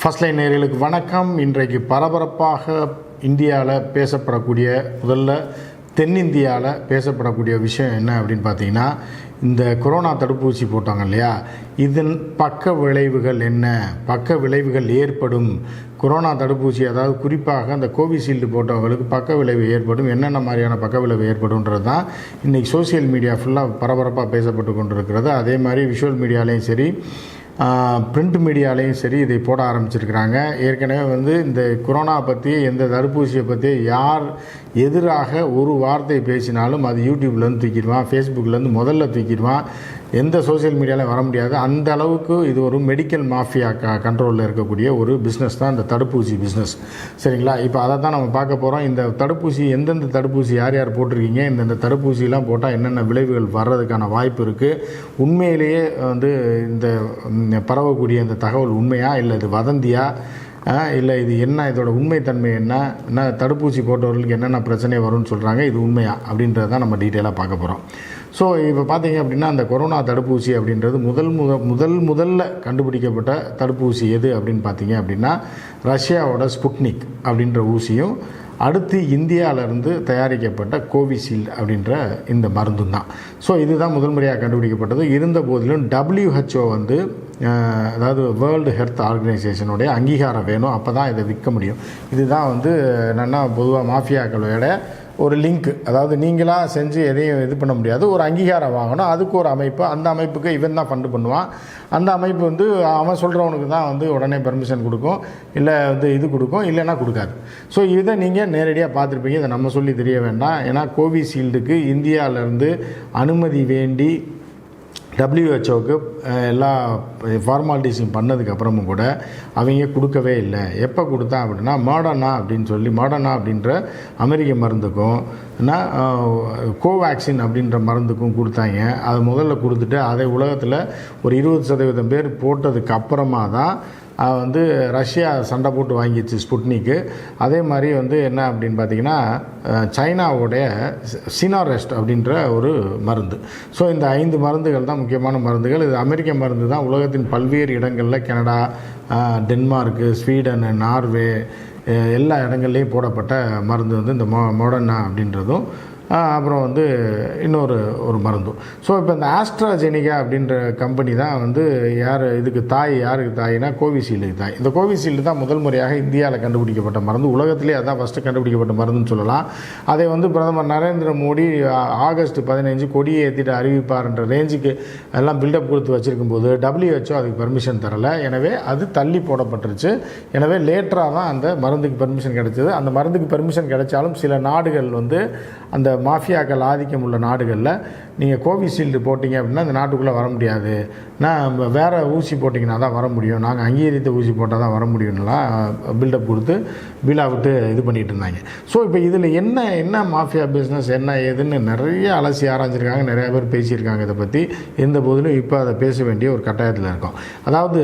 First line நேர்களுக்கு வணக்கம். இன்றைக்கு பரபரப்பாக இந்தியாவில் பேசப்படக்கூடிய முதல்ல தென்னிந்தியாவில் பேசப்படக்கூடிய விஷயம் என்ன அப்படின்னு பார்த்தீங்கன்னா இந்த கொரோனா தடுப்பூசி போட்டாங்க இல்லையா? இதன் பக்க விளைவுகள் என்ன? பக்க விளைவுகள் ஏற்படும். கொரோனா தடுப்பூசி அதாவது குறிப்பாக அந்த கோவிஷீல்டு போட்டவங்களுக்கு பக்க விளைவு ஏற்படும். என்னென்ன மாதிரியான பக்க விளைவு ஏற்படும்ன்றது தான் இன்றைக்கி சோஷியல் மீடியா ஃபுல்லாக பரபரப்பாக பேசப்பட்டு கொண்டிருக்கிறது. அதே மாதிரி விஷுவல் மீடியாலேயும் சரி பிரிண்ட் மீடியாலேயும் சரி இதை போட ஆரம்பிச்சிருக்கிறாங்க. ஏற்கனவே வந்து இந்த கொரோனா பற்றி எந்த தடுப்பூசியை பற்றி யார் எதிராக ஒரு வார்த்தை பேசினாலும் அது யூடியூப்லேருந்து தூக்கிடுவான் ஃபேஸ்புக்லேருந்து முதல்ல தூக்கிடுவான். எந்த சோஷியல் மீடியாவில் வர முடியாது. அந்த அளவுக்கு இது ஒரு மெடிக்கல் மாஃபியா க கண்ட்ரோலில் இருக்கக்கூடிய ஒரு பிஸ்னஸ் தான் இந்த தடுப்பூசி பிஸ்னஸ் சரிங்களா? இப்போ அதை தான் நம்ம பார்க்க போகிறோம் இந்த தடுப்பூசி எந்தெந்த தடுப்பூசி யார் யார் போட்டிருக்கீங்க இந்தந்த தடுப்பூசிலாம் போட்டால் என்னென்ன விளைவுகள் வர்றதுக்கான வாய்ப்பு இருக்குது உண்மையிலேயே வந்து இந்த பரவக்கூடிய இந்த தகவல் உண்மையா இல்லை இது வதந்தியா இல்லை இது என்ன இதோட உண்மைத்தன்மை என்ன என்ன தடுப்பூசி போட்டவர்களுக்கு என்னென்ன பிரச்சனை வரும்னு சொல்கிறாங்க இது உண்மையா அப்படின்றத தான் நம்ம டீட்டெயிலாக பார்க்க போகிறோம் ஸோ இப்போ பார்த்தீங்க அப்படின்னா அந்த கொரோனா தடுப்பூசி அப்படின்றது முதல் முத முதல் முதல்ல கண்டுபிடிக்கப்பட்ட தடுப்பூசி எது அப்படின்னு பார்த்தீங்க அப்படின்னா ரஷ்யாவோட ஸ்புட்னிக் அப்படின்ற ஊசியும் அடுத்து இந்தியாவிலேருந்து தயாரிக்கப்பட்ட கோவிஷீல்டு அப்படின்ற இந்த மருந்தும் தான். ஸோ இதுதான் முதல் முறையாக கண்டுபிடிக்கப்பட்டது. இருந்த போதிலும் டபிள்யூஹெச்ஓ வந்து அதாவது வேர்ல்டு ஹெல்த் ஆர்கனைசேஷனுடைய அங்கீகாரம் வேணும். அப்போ தான் இதை விற்க முடியும். இதுதான் வந்து என்னென்னா பொதுவாக மாஃபியாக்களோட ஒரு லிங்க் அதாவது நீங்களாக செஞ்சு எதையும் இது பண்ண முடியாது. ஒரு அங்கீகாரம் வாங்கணும். அதுக்கு ஒரு அமைப்பு. அந்த அமைப்புக்கு இவன் தான் ஃபண்டு பண்ணுவான். அந்த அமைப்பு வந்து அவன் சொல்கிறவனுக்கு தான் வந்து உடனே பெர்மிஷன் கொடுக்கும். இல்லை வந்து இது கொடுக்கும். இல்லைன்னா கொடுக்காது. ஸோ இதை நீங்கள் நேரடியாக பார்த்துருப்பீங்க. இதை நம்ம சொல்லி தெரிய வேண்டாம். ஏன்னா கோவிஷீல்டுக்கு இந்தியாவிலேருந்து அனுமதி வேண்டி டபிள்யூஹெச்ஓக்கு எல்லா ஃபார்மாலிட்டிஸும் பண்ணதுக்கு அப்புறமும் கூட அவங்க கொடுக்கவே இல்லை. எப்போ கொடுத்தா அப்படின்னா மாடர்னா அப்படின்னு சொல்லி மாடர்னா அப்படின்ற அமெரிக்க மருந்துக்கும் கோவேக்சின் அப்படின்ற மருந்துக்கும் கொடுத்தாங்க. அதை முதல்ல கொடுத்துட்டு அதை உலகத்தில் ஒரு இருபது சதவீதம் பேர் போட்டதுக்கு அப்புறமா தான் வந்து ரஷ்யா சண்டை போட்டு வாங்கிச்சு ஸ்புட்னிக்கு. அதே மாதிரி வந்து என்ன அப்படின்னு பார்த்தீங்கன்னா சைனாவுடைய சினாரெஸ்ட் அப்படின்ற ஒரு மருந்து. ஸோ இந்த ஐந்து மருந்துகள் தான் முக்கியமான மருந்துகள். இது அமெரிக்க மருந்து தான். உலகத்தின் பல்வேறு இடங்களில் கனடா டென்மார்க்கு ஸ்வீடன் நார்வே எல்லா இடங்கள்லேயும் போடப்பட்ட மருந்து வந்து இந்த மோ மோடர்னா அப்படின்றதும் அப்புறம் வந்து இன்னொரு ஒரு மருந்தும் ஸோ இப்போ இந்த ஆஸ்ட்ராஜெனிகா அப்படின்ற கம்பெனி தான் வந்து யார் இதுக்கு தாய் யாருக்கு தாய்னா கோவிஷீல்டுக்கு தாய். இந்த கோவிஷீல்டு தான் முதல் முறையாக இந்தியாவில் கண்டுபிடிக்கப்பட்ட மருந்து. உலகத்திலே அதான் ஃபஸ்ட்டு கண்டுபிடிக்கப்பட்ட மருந்துன்னு சொல்லலாம். அதை வந்து பிரதமர் நரேந்திர மோடி ஆகஸ்ட் பதினஞ்சு கொடியை ஏற்றிட்டு அறிவிப்பார்ன்ற ரேஞ்சுக்கு எல்லாம் பில்டப் கொடுத்து வச்சுருக்கும் போது டபிள்யூஹெச்ஓ அதுக்கு பெர்மிஷன் தரலை. எனவே அது தள்ளி போடப்பட்டுருச்சு. எனவே லேட்டராக தான் அந்த மருந்துக்கு பெர்மிஷன் கிடைச்சது. அந்த மருந்துக்கு பெர்மிஷன் கிடைச்சாலும் சில நாடுகள் வந்து அந்த மாஃபியாக்கள் ஆதிக்கம் உள்ள நாடுகளில் நீங்கள் கோவிஷீல்டு போட்டிங்க அப்படின்னா அந்த நாட்டுக்குள்ளே வர முடியாது. நான் வேறு ஊசி போட்டிங்கன்னா தான் வர முடியும். நாங்கள் அங்கீகரித்த ஊசி போட்டால் தான் வர முடியும்லாம் பில்டப் கொடுத்து பிலா விட்டு இது பண்ணிகிட்டு இருந்தாங்க. ஸோ இப்போ இதில் என்ன என்ன மாஃபியா பிஸ்னஸ் என்ன ஏதுன்னு நிறைய அலசி ஆராய்ஞ்சிருக்காங்க. நிறையா பேர் பேசியிருக்காங்க இதை பற்றி எந்த போதிலும் இப்போ அதை பேச வேண்டிய ஒரு கட்டாயத்தில் இருக்கோம். அதாவது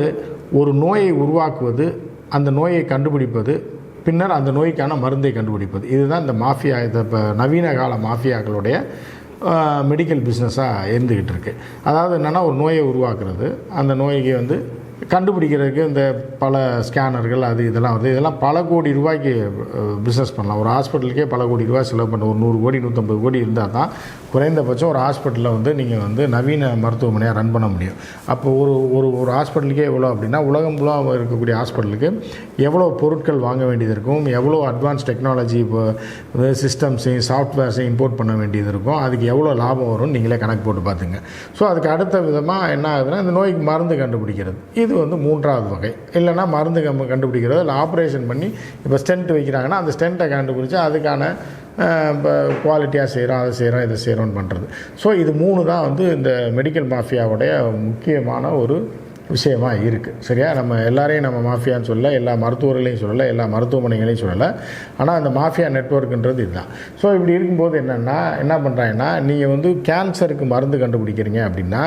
ஒரு நோயை உருவாக்குவது அந்த நோயை கண்டுபிடிப்பது பின்னர் அந்த நோய்க்கான மருந்தை கண்டுபிடிப்பது. இதுதான் இந்த மாஃபியா இந்த இப்போ நவீன கால மாஃபியாக்களுடைய மெடிக்கல் பிஸ்னஸாக இருந்துக்கிட்டு இருக்குது அதாவது என்னென்னா ஒரு நோயை உருவாக்குறது. அந்த நோய்க்கு வந்து கண்டுபிடிக்கிறதுக்கு இந்த பல ஸ்கேனர்கள் அது இதெல்லாம் வந்து இதெல்லாம் பல கோடி ரூபாய்க்கு பிஸ்னஸ் பண்ணலாம். ஒரு ஹாஸ்பிட்டலுக்கே பல கோடி ரூபாய் செலவு பண்ண ஒரு நூறு கோடி நூற்றம்பது கோடி இருந்தால் தான் குறைந்தபட்சம் ஒரு ஹாஸ்பிட்டலில் வந்து நீங்கள் வந்து நவீன மருத்துவமனையாக ரன் பண்ண முடியும். அப்போ ஒரு ஒரு ஒரு ஹாஸ்பிட்டலுக்கே எவ்வளோ அப்படின்னா உலகம் ஃபுல்லாக இருக்கக்கூடிய ஹாஸ்பிட்டலுக்கு எவ்வளோ பொருட்கள் வாங்க வேண்டியது இருக்கும் எவ்வளோ அட்வான்ஸ் டெக்னாலஜி இப்போ சிஸ்டம்ஸையும் சாஃப்ட்வேர்ஸையும் இம்போர்ட் பண்ண வேண்டியது இருக்கும் அதுக்கு எவ்வளோ லாபம் வரும்னு நீங்களே கணக்கு போட்டு பார்த்துங்க. ஸோ அதுக்கு அடுத்த விதமாக என்ன ஆகுதுன்னா இந்த நோய்க்கு மருந்து கண்டுபிடிக்கிறது. இது வந்து மூன்றாவது வகை. இல்லைன்னா மருந்து கம்ப கண்டுபிடிக்கிறது இல்லை ஆப்ரேஷன் பண்ணி இப்போ ஸ்டென்ட் வைக்கிறாங்கன்னா அந்த ஸ்டென்ட்டை கண்டுபிடிச்சி அதுக்கான இப்போ குவாலிட்டியாக செய்கிறோம் அதை செய்கிறோம் இதை செய்கிறோன்னு பண்ணுறது ஸோ இது மூணு தான் வந்து இந்த மெடிக்கல் மாஃபியாவுடைய முக்கியமான ஒரு விஷயமாக இருக்குது சரியா? நம்ம எல்லாரையும் நம்ம மாஃபியான்னு சொல்லலை எல்லா மருத்துவர்களையும் சொல்லலை எல்லா மருத்துவமனைகளையும் சொல்லலை. ஆனால் அந்த மாஃபியா நெட்வொர்க்குன்றது இதுதான். ஸோ இப்படி இருக்கும்போது என்னென்னா என்ன பண்ணுறாங்கன்னா நீங்கள் வந்து கேன்சருக்கு மருந்து கண்டுபிடிக்கிறீங்க அப்படின்னா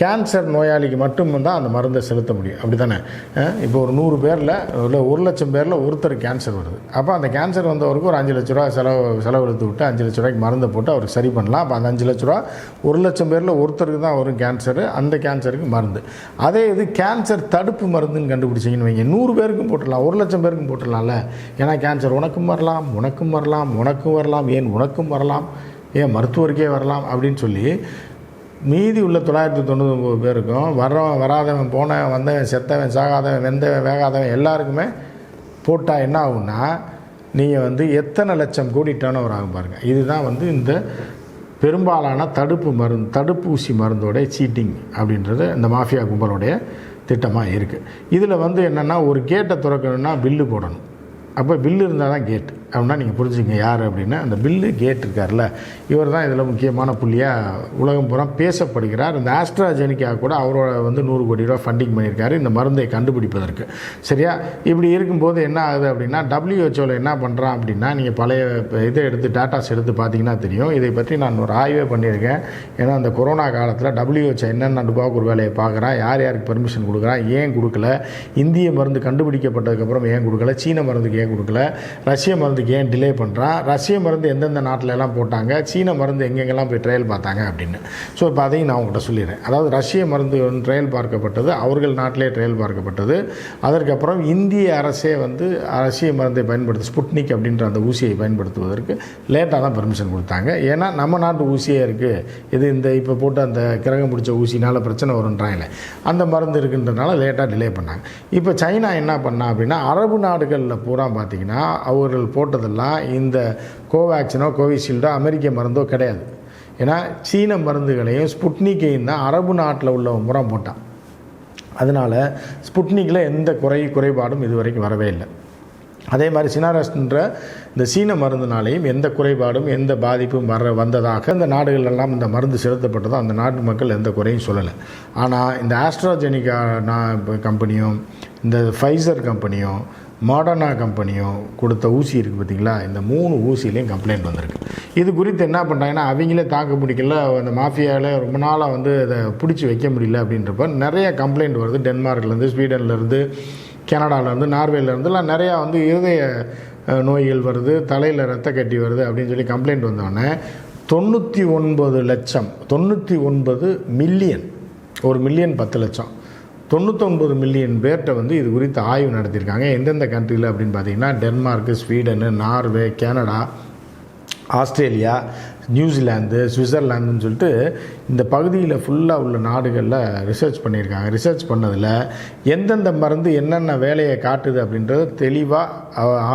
கேன்சர் நோயாளிக்கு மட்டும் தான் அந்த மருந்தை செலுத்த முடியும். அப்படி தானே இப்போ ஒரு நூறு பேரில் இல்லை ஒரு லட்சம் பேரில் ஒருத்தர் கேன்சர் வருது. அப்போ அந்த கேன்சர் வந்தவருக்கு ஒரு அஞ்சு லட்ச ரூபா செலவு செலவெடுத்து விட்டு அஞ்சு லட்ச ரூபாய்க்கு மருந்தை போட்டு அவருக்கு சரி பண்ணலாம். அப்போ அந்த அஞ்சு லட்ச ரூபா ஒரு லட்சம் பேரில் ஒருத்தருக்கு தான் வரும் கேன்சரு அந்த கேன்சருக்கு மருந்து. அதே இது கேன்சர் தடுப்பு மருந்துன்னு கண்டுபிடிச்சிங்கன்னு வைங்க. நூறு பேருக்கும் போட்டுடலாம் ஒரு லட்சம் பேருக்கும் போட்டுடலாம்ல. ஏன்னா கேன்சர் உனக்கும் வரலாம் உனக்கும் வரலாம் உனக்கும் வரலாம் ஏன் உனக்கும் வரலாம் ஏன் மருத்துவருக்கே வரலாம் அப்படின்னு சொல்லி மீதி உள்ள தொள்ளாயிரத்தி தொண்ணூத்தொம்பது பேருக்கும் வர்றவன் வராதவன் போனவன் வந்தவன் செத்தவன் சாகாதவன் வெந்தவன் வேகாதவன் எல்லாருக்குமே போட்டால் என்ன ஆகும்னா நீங்கள் வந்து எத்தனை லட்சம் கோடி டேர்ன் ஓவர் ஆகும் பாருங்கள் இதுதான் வந்து இந்த பெரும்பாலான தடுப்பு மருந்து தடுப்பூசி மருந்தோடைய சீட்டிங் அப்படின்றது இந்த மாஃபியா கும்பலோடைய திட்டமாக இருக்குது இதில் வந்து என்னென்னா ஒரு கேட்டை திறக்கணும்னா பில்லு போடணும். அப்போ பில்லு இருந்தால் தான் கேட்டு அப்படின்னா நீங்கள் புரிஞ்சுங்க யார் அப்படின்னா அந்த பில்லு கேட் இருக்கார்ல இவர் தான் இதில் முக்கியமான புள்ளியாக உலகம் பூரா பேசப்படுகிறார். இந்த ஆஸ்ட்ராஜெனிக்கா கூட அவரோட வந்து நூறு கோடி ரூபா ஃபண்டிங் பண்ணியிருக்காரு. இந்த மருந்தை கண்டுபிடிப்பதற்கு. சரியா? இப்படி இருக்கும்போது என்ன ஆகுது அப்படின்னா டபிள்யூஹெச்ஓவில் என்ன பண்ணுறான் அப்படின்னா நீங்கள் பழைய இதை எடுத்து டாட்டாஸ் எடுத்து பார்த்தீங்கன்னா தெரியும். இதை பற்றி நான் ஒரு ஆய்வே பண்ணியிருக்கேன். ஏன்னா அந்த கொரோனா காலத்தில் டபிள்யூஹெச்ஓ என்னென்ன டுபாக்கூர் வேலையை பார்க்குறான் யார் யாருக்கு பெர்மிஷன் கொடுக்குறான் ஏன் கொடுக்கல இந்திய மருந்து கண்டுபிடிக்கப்பட்டதுக்கப்புறம் ஏன் கொடுக்கல சீன மருந்துக்கு ஏன் கொடுக்கல ரஷ்ய மருந்து மருந்துக்கு ஏன் டிலே பண்ணுறான் ரஷ்ய மருந்து எந்தெந்த நாட்டில் எல்லாம் போட்டாங்க? சீன மருந்து எங்கெங்கெல்லாம் போய் ட்ரையல் பார்த்தாங்க அப்படின்னு. ஸோ இப்போ அதையும் நான் உங்கள்கிட்ட சொல்லிடுறேன். அதாவது ரஷ்ய மருந்து ட்ரையல் பார்க்கப்பட்டது அவர்கள் நாட்டிலே ட்ரையல் பார்க்கப்பட்டது. அதற்கப்புறம் இந்திய அரசே வந்து ரஷ்ய மருந்தை பயன்படுத்தி ஸ்புட்னிக் அப்படின்ற அந்த ஊசியை பயன்படுத்துவதற்கு லேட்டாக தான் பெர்மிஷன் கொடுத்தாங்க. ஏன்னா நம்ம நாட்டு ஊசியே இருக்குது இது இந்த இப்போ போட்டு அந்த கிரகம் பிடிச்ச ஊசினால் பிரச்சனை வருன்றாங்களே அந்த மருந்து இருக்குன்றனால லேட்டாக டிலே பண்ணாங்க. இப்போ சைனா என்ன பண்ணா அப்படின்னா அரபு நாடுகளில் பூரா பார்த்தீங்கன்னா அவர்கள் போட்டதெல்லாம் இந்த கோவேக்சினோ கோவிஷீல்டோ அமெரிக்க மருந்தோ கிடையாது. ஏன்னா சீன மருந்துகளையும் ஸ்புட்னிக்கையும் தான் அரபு நாட்டில் உள்ள முறம் போட்டான். அதனால் ஸ்புட்னிக்கில் எந்த குறை குறைபாடும் இதுவரைக்கும் வரவே இல்லை. அதே மாதிரி சினாரஸ்ன்ற இந்த சீன மருந்துனாலேயும் எந்த குறைபாடும் எந்த பாதிப்பும் வர வந்ததாக இந்த நாடுகளெல்லாம் இந்த மருந்து செலுத்தப்பட்டதோ அந்த நாட்டு மக்கள் எந்த குறையும் சொல்லலை. ஆனால் இந்த ஆஸ்ட்ராஜெனிகா கம்பெனியும் இந்த ஃபைசர் கம்பெனியும் மாடர்னா கம்பெனியும் கொடுத்த ஊசி இருக்குது பார்த்தீங்களா? இந்த மூணு ஊசியிலையும் கம்ப்ளைண்ட் வந்திருக்கு. இது குறித்து என்ன பண்ணுறாங்கன்னா அவங்களே தாக்கு பிடிக்கல அந்த மாஃபியாவில் ரொம்ப நாளாக வந்து அதை பிடிச்சி வைக்க முடியல அப்படின்றப்ப நிறைய கம்ப்ளைண்ட் வருது. டென்மார்க்லேருந்து ஸ்வீடன்லேருந்து கனடாலேருந்து நார்வேலேருந்துலாம் நிறையா வந்து இருதய நோய்கள் வருது தலையில் ரத்த கட்டி வருது அப்படின்னு சொல்லி கம்ப்ளைண்ட் வந்தோடனே தொண்ணூற்றி ஒன்பது லட்சம் தொண்ணூற்றி ஒன்பது மில்லியன் ஒரு மில்லியன் பத்து லட்சம். தொண்ணூத்தொம்பது மில்லியன் பேர்கிட்ட வந்து இது குறித்து ஆய்வு நடத்தியிருக்காங்க. எந்தெந்த கண்ட்ரியில் அப்படின்னு பார்த்தீங்கன்னா Denmark Sweden Norway Canada Australia New Zealand சுவிட்சர்லாந்துன்னு சொல்லிட்டு இந்த பகுதியில் ஃபுல்லாக உள்ள நாடுகளில் ரிசர்ச் பண்ணியிருக்காங்க. ரிசர்ச் பண்ணதில் எந்தெந்த மருந்து என்னென்ன வேலையை காட்டுது அப்படின்றத தெளிவாக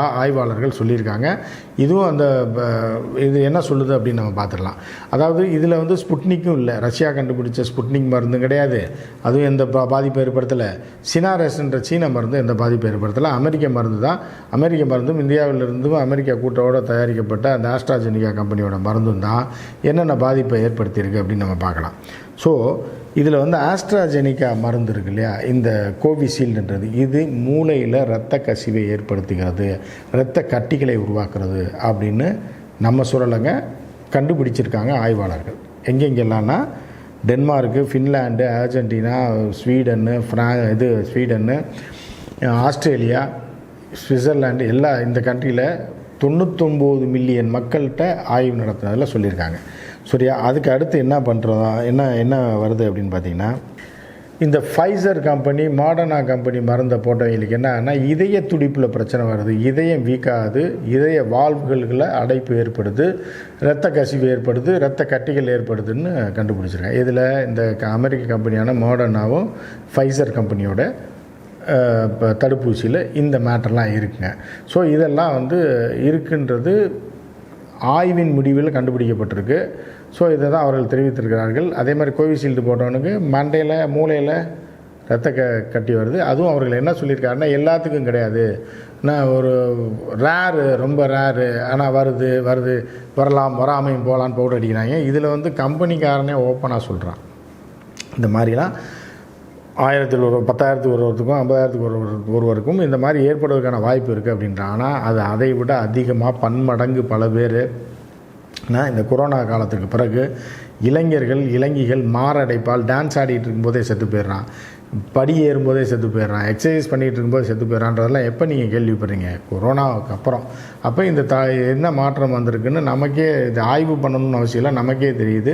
ஆய்வாளர்கள் சொல்லியிருக்காங்க. இதுவும் அந்த ப- இது என்ன சொல்லுது அப்படின்னு நம்ம பார்த்துடலாம். அதாவது இதில் வந்து ஸ்புட்னிக்கும் இல்லை. ரஷ்யா கண்டுபிடிச்ச ஸ்புட்னிக் மருந்தும் கிடையாது. அதுவும் எந்த பாதிப்பு ஏற்படுத்தலை. சினாரஸ்ன்ற சீன மருந்து எந்த பாதிப்பு ஏற்படுத்தலை. அமெரிக்க மருந்து தான். அமெரிக்க மருந்தும் இந்தியாவிலிருந்தும் அமெரிக்கா கூட்டோட தயாரிக்கப்பட்ட அந்த ஆஸ்ட்ராஜெனிகா கம்பெனியோட மருந்தும் தான் என்னென்ன பாதிப்பை ஏற்படுத்தியிருக்கு அப்படின்னு நம்ம பார்க்கலாம். ஸோ இதில் வந்து ஆஸ்ட்ராஜெனிக்கா மருந்து இருக்கு இல்லையா? இந்த கோவிஷீல்டுன்றது இது மூளையில் இரத்த கசிவை ஏற்படுத்துகிறது இரத்த கட்டிகளை உருவாக்குறது அப்படின்னு நம்ம சொல்லலைங்க. கண்டுபிடிச்சிருக்காங்க ஆய்வாளர்கள். எங்கெங்கெல்லாம்னா டென்மார்க்கு ஃபின்லாண்டு அர்ஜென்டினா ஸ்வீடன்னு ஃப்ரா இது ஸ்வீடன்னு ஆஸ்திரேலியா சுவிட்சர்லாண்டு எல்லா இந்த கண்ட்ரியில் தொண்ணூத்தொம்பது மில்லியன் மக்கள்கிட்ட ஆய்வு நடத்துனதில் சொல்லியிருக்காங்க. சரியா அதுக்கு அடுத்து என்ன பண்ணுறதா என்ன என்ன வருது அப்படின்னு பார்த்தீங்கன்னா இந்த ஃபைசர் கம்பெனி மாடர்னா கம்பெனி மருந்தை போட்டவங்களுக்கு என்ன இதய துடிப்பில் பிரச்சனை வருது இதயம் வீக்காகுது இதய வால்வுகளில் அடைப்பு ஏற்படுது இரத்த கசிவு ஏற்படுது இரத்த கட்டிகள் ஏற்படுதுன்னு கண்டுபிடிச்சிருக்காங்க. இதில் இந்த க- அமெரிக்க கம்பெனியான மாடர்னாவும் ஃபைசர் கம்பெனியோட இப்போ தடுப்பூசியில் இந்த மேட்டர்லாம் இருக்குங்க. ஸோ இதெல்லாம் வந்து இருக்குன்றது ஆய்வின் முடிவில் கண்டுபிடிக்கப்பட்டிருக்கு. ஸோ இதை தான் அவர்கள் தெரிவித்திருக்கிறார்கள். அதே மாதிரி கோவிஷீல்டு போட்டவனுக்கு மண்டையில் மூளையில் ரத்த க கட்டி வருது. அதுவும் அவர்கள் என்ன சொல்லியிருக்காருன்னா எல்லாத்துக்கும் கிடையாது. நான் ஒரு ரேரு ரொம்ப ரேரு ஆனால் வருது வருது வரலாம் வராமையும் போகலான்னு பவுடர் அடிக்கிறாங்க. இதில் வந்து கம்பெனிக்காரனே ஓப்பனாக சொல்கிறான் இந்த மாதிரிலாம் ஆயிரத்தில் ஒரு பத்தாயிரத்துக்கு ஒருவருக்கும் ஐம்பதாயிரத்துக்கு ஒரு ஒருவருக்கும் இந்த மாதிரி ஏற்படுவதற்கான வாய்ப்பு இருக்குது அப்படின்றான் ஆனால் அது அதை விட அதிகமாக பன்மடங்கு பல பேர் நான் இந்த கொரோனா காலத்துக்கு பிறகு இளைஞர்கள் இளைஞிகள் மாரடைப்பால் டான்ஸ் ஆடிட்டு இருக்கும்போதே செத்து போயிடுறான். படி ஏறும்போதே செத்து போயிடுறான். எக்ஸசைஸ் பண்ணிகிட்டு இருக்கும்போது செத்து போயிடறான்றதெல்லாம் எப்போ நீங்கள் கேள்விப்படுறீங்க? கொரோனாவுக்கு அப்புறம். அப்போ இந்த த என்ன மாற்றம் வந்திருக்குன்னு நமக்கே இது ஆய்வு பண்ணணும்னு அவசியம் இல்லை நமக்கே தெரியுது.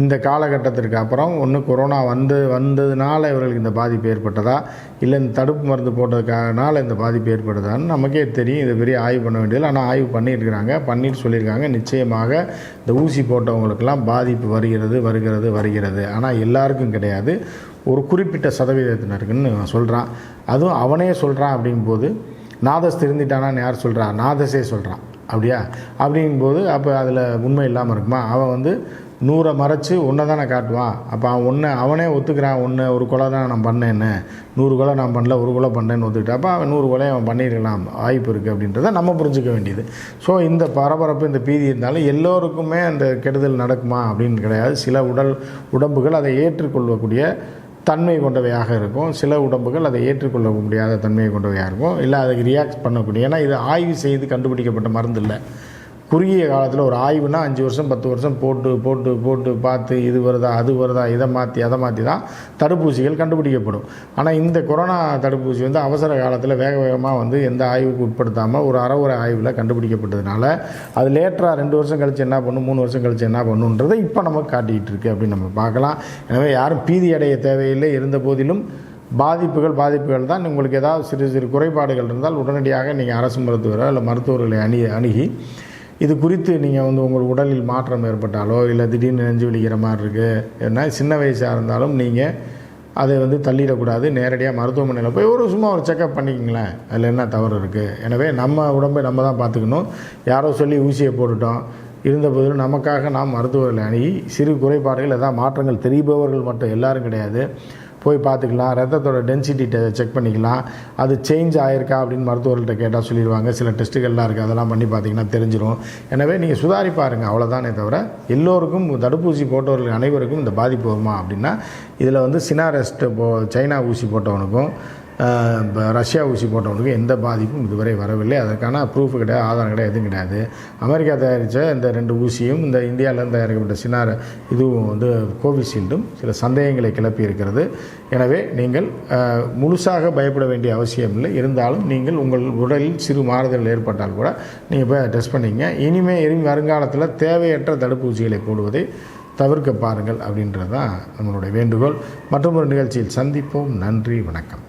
இந்த காலகட்டத்திற்கு அப்புறம் ஒன்று கொரோனா வந்து வந்ததுனால இவர்களுக்கு இந்த பாதிப்பு ஏற்பட்டதா? இல்லை இந்த தடுப்பு மருந்து போட்டதுக்காகனால இந்த பாதிப்பு ஏற்படுதான்னு நமக்கே தெரியும். இது பெரிய ஆய்வு பண்ண வேண்டியதில்லை. ஆனால் ஆய்வு பண்ணியிருக்கிறாங்க. பண்ணிட்டு சொல்லியிருக்காங்க. நிச்சயமாக இந்த ஊசி போட்டவங்களுக்கெல்லாம் பாதிப்பு வருகிறது வருகிறது வருகிறது. ஆனால் எல்லாருக்கும் கிடையாது. ஒரு குறிப்பிட்ட சதவீதத்தினருக்குன்னு சொல்கிறான் அதுவும் அவனே சொல்கிறான் அப்படிங்கும்போது நாதஸ் திருந்திட்டானான்னு யார் சொல்கிறா நாதஸே சொல்கிறான் அப்படியா? அப்படிங்கும்போது அப்போ அதில் உண்மை இல்லாமல் இருக்குமா? அவன் வந்து நூறை மறைச்சு ஒன்றை தானே காட்டுவான். அப்போ அவன் ஒன்று அவனே ஒத்துக்கிறான். ஒன்று ஒரு கொலை தான் நான் பண்ணேன்னு. நூறு கொலை நான் பண்ணல ஒரு கொலை பண்ணேன்னு ஒத்துக்கிட்டா அப்போ அவன் நூறு கொலை அவன் பண்ணியிருக்கலாம். வாய்ப்பு இருக்குது அப்படின்றத நம்ம புரிஞ்சுக்க வேண்டியது. ஸோ இந்த பரபரப்பு இந்த பீதி இருந்தாலும் எல்லோருக்குமே அந்த கெடுதல் நடக்குமா அப்படின்னு கிடையாது. சில உடல் உடம்புகள் அதை ஏற்றுக்கொள்ளக்கூடிய தன்மை கொண்டவையாக இருக்கும். சில உடம்புகள் அதை ஏற்றுக்கொள்ள முடியாத தன்மையை கொண்டவையாக இருக்கும். இல்லை அதுக்கு ரியாக்ட் பண்ணக்கூடிய ஏன்னா இது ஆய்வு செய்து கண்டுபிடிக்கப்பட்ட மருந்து இல்லை. குறுகிய காலத்தில் ஒரு ஆய்வுனா அஞ்சு வருஷம் பத்து வருஷம் போட்டு போட்டு போட்டு பார்த்து இது வருதா அது வருதா இதை மாற்றி அதை மாற்றி தான் தடுப்பூசிகள் கண்டுபிடிக்கப்படும். ஆனால் இந்த கொரோனா தடுப்பூசி வந்து அவசர காலத்தில் வேக வேகமாக வந்து எந்த ஆய்வுக்கு உட்படுத்தாமல் ஒரு அறவுரை ஆய்வில் கண்டுபிடிக்கப்பட்டதுனால அது லேட்டராக ரெண்டு வருஷம் கழித்து என்ன பண்ணும் மூணு வருஷம் கழித்து என்ன பண்ணுன்றதை இப்போ நமக்கு காட்டிகிட்டு இருக்கு அப்படின்னு நம்ம பார்க்கலாம். எனவே யாரும் பீதி அடைய தேவையில்லை. இருந்த போதிலும் பாதிப்புகள் பாதிப்புகள் தான். உங்களுக்கு ஏதாவது சிறு சிறு குறைபாடுகள் இருந்தால் உடனடியாக நீங்கள் அரசு மருத்துவரோ இல்லை மருத்துவர்களை அணி அணுகி இது குறித்து நீங்கள் வந்து உங்கள் உடலில் மாற்றம் ஏற்பட்டாலோ இல்லை திடீர்னு நெஞ்சு வலிக்கிற மாதிரி இருக்குது ஏன்னா சின்ன வயசாக இருந்தாலும் நீங்கள் அதை வந்து தள்ளிடக்கூடாது. நேரடியாக மருத்துவமனையில் போய் ஒரு சும்மா ஒரு செக்கப் பண்ணிக்கிங்களேன். அதில் என்ன தவறு இருக்குது எனவே நம்ம உடம்பை நம்ம தான் பார்த்துக்கணும். யாரோ சொல்லி ஊசியை போட்டுட்டோம். இருந்தபோதிலும் நமக்காக நாம் மருத்துவர்களை அணுகி சிறு குறைபாடுகள் ஏதாவது மாற்றங்கள் தெரிபவர்கள் மட்டும் எல்லாரும் கிடையாது. போய் பார்த்துக்கலாம் ரத்தத்தோட டென்சிட்டி செக் பண்ணிக்கலாம். அது சேஞ்ச் ஆயிருக்கா அப்படின்னு மருத்துவர்கள்ட்ட கேட்டால் சொல்லிடுவாங்க. சில டெஸ்ட்டுகள்லாம் இருக்குது அதெல்லாம் பண்ணி பார்த்தீங்கன்னா தெரிஞ்சிடும் எனவே நீங்கள் சுதாரி பாருங்கள் அவ்வளோதானே தவிர எல்லோருக்கும் தடுப்பூசி போட்டவர்கள் அனைவருக்கும் இந்த பாதிப்பு வருமா அப்படின்னா இதில் வந்து சினாரெஸ்ட் போ சைனா ஊசி போட்டவனுக்கும் ரஷ்யா ஊசி போட்டவங்களுக்கு எந்த பாதிப்பும் இதுவரை வரவில்லை. அதற்கான ப்ரூஃப் கிடையாது ஆதாரம் கிடையாது எதுவும் கிடையாது. அமெரிக்கா தயாரித்த இந்த ரெண்டு ஊசியும் இந்த இந்தியாவிலேருந்து தயாரிக்கப்பட்ட சினார் இதுவும் வந்து கோவிஷீல்டும் சில சந்தேகங்களை கிளப்பி இருக்கிறது. எனவே நீங்கள் முழுசாக பயப்பட வேண்டிய அவசியம் இல்லை. இருந்தாலும் நீங்கள் உங்கள் உடலில் சிறு மாறுதல் ஏற்பட்டால் கூட நீங்கள் இப்போ டெஸ்ட் பண்ணிங்க. இனிமேல் இனி வருங்காலத்தில் தேவையற்ற தடுப்பூசிகளை போடுவதை தவிர்க்க பாருங்கள் அப்படின்றது தான் நம்மளுடைய வேண்டுகோள். மற்றும் ஒரு நிகழ்ச்சியில் சந்திப்போம். நன்றி வணக்கம்.